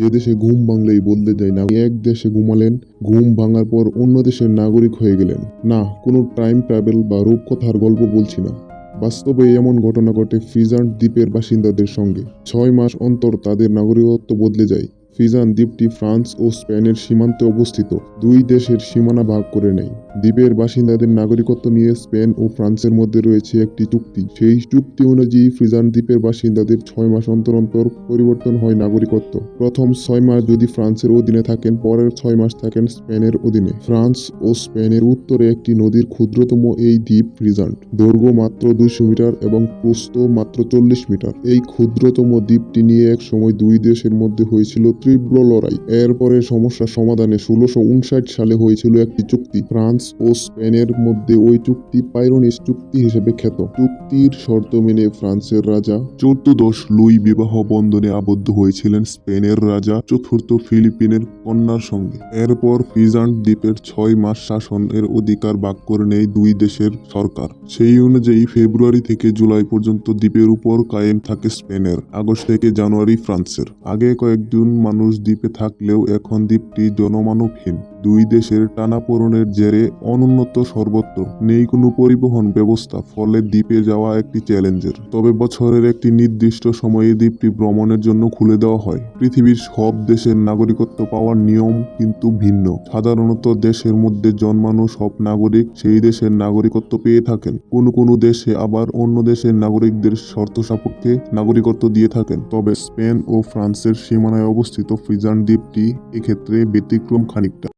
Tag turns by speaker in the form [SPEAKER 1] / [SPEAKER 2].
[SPEAKER 1] যে দেশে ঘুম ভাঙলেই বদলে যায় না। এক দেশে ঘুমালেন, ঘুম ভাঙার পর অন্য দেশের নাগরিক হয়ে গেলেন। না, কোনো টাইম ট্রাভেল বা রূপকথার গল্প বলছি না। বাস্তবে এমন ঘটনা ঘটে ফ্রিজান্ট দ্বীপের বাসিন্দাদের সঙ্গে। ছয় মাস অন্তর তাদের নাগরিকত্ব বদলে যায়। ফিজান দ্বীপটি ফ্রান্স ও স্পেনের সীমান্তে অবস্থিত। দুই দেশের সীমানা ভাগ করে নেয়। দ্বীপের বাসিন্দাদের নাগরিকত্ব নিয়ে স্পেন ও ফ্রান্সের মধ্যে রয়েছে একটি চুক্তি। সেই চুক্তি অনুযায়ী ফ্রিজান দ্বীপের বাসিন্দাদের ছয় মাস অন্তর অন্তর পরিবর্তন হয় নাগরিকত্ব। প্রথম ছয় মাস যদি ফ্রান্সের অধীনে থাকেন, পরের ছয় মাস থাকেন স্পেনের অধীনে। ফ্রান্স ও স্পেনের উত্তরে একটি নদীর ক্ষুদ্রতম এই দ্বীপ ফ্রিজান্ট দৈর্ঘ্য মাত্র দুইশো মিটার এবং প্রস্থ মাত্র চল্লিশ মিটার। এই ক্ষুদ্রতম দ্বীপটি নিয়ে এক সময় দুই দেশের মধ্যে হয়েছিল তীব্র লড়াই। এরপরে সমস্যা সমাধানে ষোলোশো উনষাট সালে হয়েছিল একটি চুক্তি। ফ্রান্স ও স্পেনের মধ্যে ওই চুক্তি পাইরোনিস চুক্তি হিসেবে খ্যাত। চুক্তির শর্ত মেনে ফ্রান্সের রাজা চতুর্দশ লুই বিবাহ বন্ধনে আবদ্ধ হয়েছিলেন স্পেনের রাজা চতুর্থ ফিলিপিনের কন্যার সঙ্গে। এরপর ফিজান্ট দ্বীপের ছয় মাস শাসনের অধিকার ভাগ করে নেয় দুই দেশের সরকার। সেই অনুযায়ী ফেব্রুয়ারি থেকে জুলাই পর্যন্ত দ্বীপের উপর কায়েম থাকে স্পেনের। আগস্ট থেকে জানুয়ারি ফ্রান্সের। আগে কয়েকজন মানুষ দ্বীপে থাকলেও এখন দ্বীপটি জনমানবহীন। দুই দেশের টানাপোড়েনের জেরে অনুন্নত সর্বত্র নেই কোনো পরিবহন ব্যবস্থা, ফলে দ্বীপে যাওয়া একটি চ্যালেঞ্জের। তবে বছরের একটি নির্দিষ্ট সময়ে দ্বীপটি ভ্রমণের জন্য খুলে দেওয়া হয়। পৃথিবীর সব দেশের নাগরিকত্ব পাওয়ার নিয়ম কিন্তু ভিন্ন। সাধারণত দেশের মধ্যে জন্মানো সব নাগরিক সেই দেশের নাগরিকত্ব পেয়ে থাকেন। কোনো কোনো দেশে আবার অন্য দেশের নাগরিকদের শর্ত সাপেক্ষে নাগরিকত্ব দিয়ে থাকেন। তবে স্পেন ও ফ্রান্সের সীমানায় অবস্থিত ফ্রিজান দ্বীপটি এক্ষেত্রে ব্যতিক্রম খানিকটা।